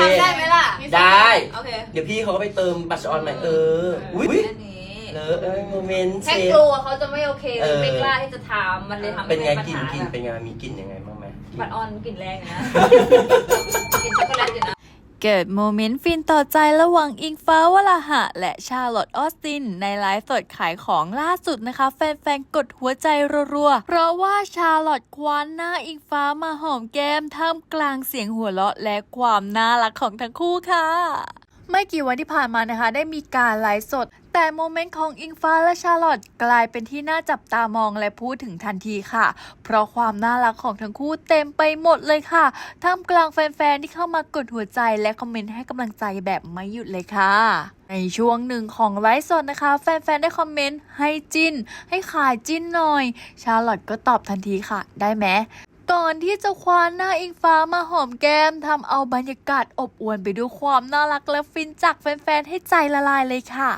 มันทำได้ไหมล่ะได้ โอเคเดี๋ยวพี่เขาก็ไปเติมบัตรออนใหม่เอออุ้ยอันนี้เลอะเอ้ยโมเมนต์เซแค่ฟ กลัวเขาจะไม่โอเคเลเอยอไม่กล้าที่จะทำมันเลยทำให้เป็นไงปัญกินหากินแบบเป็นไงมีกลิ่นยังไงบ้างไหม บัตรออนกลิ่นแรงอยู่นะ กินช็อกโกแลตอยู่นะ เกิดโมเมนต์ฟินต่อใจระหว่างอิงฟ้าวลาหะ และชาลอตออสติน ในไลฟ์สดขายของล่าสุดนะคะ แฟนๆ กดหัวใจรัวๆ เพราะว่าชาลอตคว้านหน้าอิงฟ้ามาหอมแก้มท่ามกลางเสียงหัวเราะและความน่ารักของทั้งคู่ค่ะ ไม่กี่วันที่ผ่านมานะคะ ได้มีการไลฟ์สด แต่โมเมนต์ของอิงฟ้าและชาร์ลอตกลายเป็นที่น่าจับตามองและพูดถึงทันทีค่ะ เพราะความน่ารักของทั้งคู่เต็มไปหมดเลยค่ะท่ามกลางแฟนๆที่เข้ามากดหัวใจและคอมเมนต์ให้กำลังใจแบบไม่หยุดเลยค่ะ ในช่วงหนึ่งของไลฟ์สดนะคะ แฟนๆได้คอมเมนต์ให้จิ้น ให้ขายจิ้นหน่อย ชาร์ลอตก็ตอบทันทีค่ะ ได้ไหม ก่อนที่จะคว้าหน้าอิงฟ้ามาหอมแก้มทำเอาบรรยากาศอบอวลไปด้วยความน่ารักและฟินจากแฟนๆ ให้ใจละลายเลยค่ะ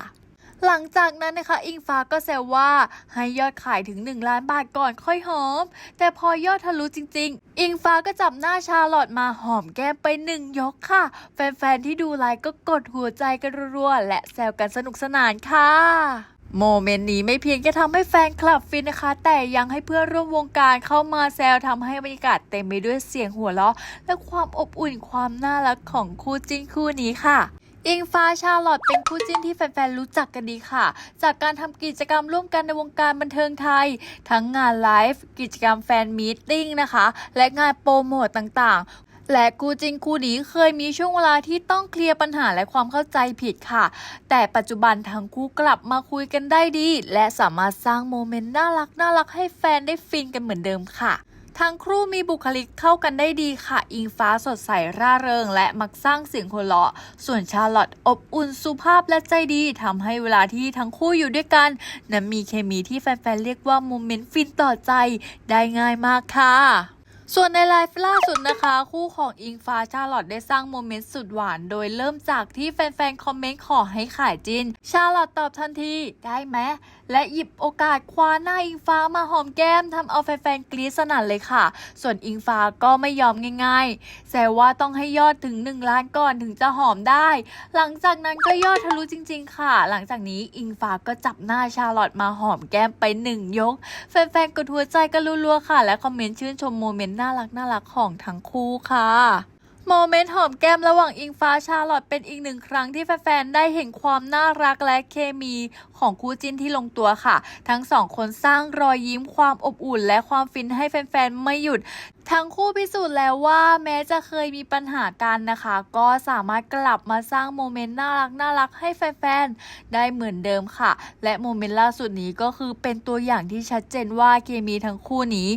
หลังจากนั้นนะคะ อิงฟ้าก็แซวว่าให้ยอดขายถึง 1 ล้านบาทก่อนค่อยหอม แต่พอยอดทะลุจริง ๆ อิงฟ้าก็จับหน้าชาลอตมาหอมแก้มไปหนึ่งยกค่ะ แฟนๆ ที่ดูไลฟ์ก็กดหัวใจกันรัวๆและแซวกันสนุกสนานค่ะ โมเมนต์นี้ไม่เพียงแค่ทำให้แฟนคลับฟินนะคะ แต่ยังให้เพื่อนร่วมวงการเข้ามาแซวทำให้บรรยากาศเต็มไปด้วยเสียงหัวเราะ และความอบอุ่นความน่ารักของคู่จิ้นคู่นี้ค่ะอิงฟ้าชาลอตเป็นคู่จิ้นที่แฟนๆ รู้จักกันดีค่ะ จากการทำกิจกรรมร่วมกันในวงการบันเทิงไทย ทั้งงานไลฟ์ กิจกรรมแฟนมีตติ้งนะคะ และงานโปรโมตต่างๆ และคู่จริงคู่นี้เคยมีช่วงเวลาที่ต้องเคลียร์ปัญหาและความเข้าใจผิดค่ะ แต่ปัจจุบันทั้งคู่กลับมาคุยกันได้ดี และสามารถสร้างโมเมนต์น่ารักน่ารักให้แฟนได้ฟินกันเหมือนเดิมค่ะทั้งครู่มีบุคลิกเข้ากันได้ดีค่ะ อิงฟ้าสดใสร่าเริง และมักสร้างเสียงหัวเราะ ส่วนชาร์ลอตอบอุ่นสุภาพและใจดีทำให้เวลาที่ทั้งคู่อยู่ด้วยกัน นั้นมีเคมีที่แฟนๆเรียกว่าโมเมนต์ฟินต่อใจได้ง่ายมากค่ะ ส่วนในไลฟ์ล่าสุดนะคะ คู่ของอิงฟ้าชาลอตได้สร้างโมเมนต์สุดหวาน โดยเริ่มจากที่แฟนๆ คอมเมนต์ขอให้ขายจิน ชาลอตตอบทันที ได้ไหมและหยิบโอกาสคว้าหน้าอิงฟ้ามาหอมแก้มทำเอาแฟนๆ กรี๊ดสนั่นเลยค่ะ ส่วนอิงฟ้าก็ไม่ยอมง่ายๆแซวว่าต้องให้ยอดถึง 1 ล้านก่อนถึงจะหอมได้ หลังจากนั้นก็ยอดทะลุจริง ๆ ค่ะ หลังจากนี้อิงฟ้าก็จับหน้าชาลอตมาหอมแก้มไปหนึ่งยก แฟนๆ กดหัวใจกันรัวๆค่ะ และคอมเมนต์ชื่นชมโมเมนต์น่ารักน่ารักของทั้งคู่ค่ะ โมเมนต์หอมแก้มระหว่างอิงฟ้าชาลอตเป็นอีกหนึ่งครั้งที่แฟนๆ ได้เห็นความน่ารักและเคมีของคู่จิ้นที่ลงตัวค่ะ ทั้งสองคนสร้างรอยยิ้มความอบอุ่น และความฟินให้แฟนๆ ไม่หยุด ทั้งคู่พิสูจน์แล้วว่าแม้จะเคยมีปัญหากันนะคะ ก็สามารถกลับมาสร้างโมเมนต์น่ารักน่ารักให้แฟนๆ ได้เหมือนเดิมค่ะ และโมเมนต์ล่าสุดนี้ก็คือเป็นตัวอย่างที่ชัดเจนว่าเคมีทั้งคู่นี้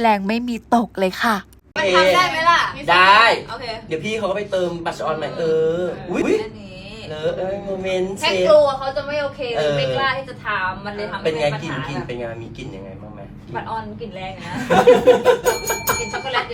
แรงไม่มีตกเลยค่ะ มันทำได้ไหมล่ะได้ โอเคเดี๋ยวพี่เขาก็ไปเติมบัตรออนใหม่เอออุ้ยอันนี้เลอะเอ้ยโมเมนต์เซแค่ฟกลัวเขาจะไม่โอเคเลเอยอไม่กล้าที่จะทำมันเลยทำเป็นไงให้ปัญกินหากินแบบเป็นไงมีกลิ่นยังไงบ้างไหม บัตรออนกลิ่นแรงอยู่นะ กินช็อกโกแลตอยู่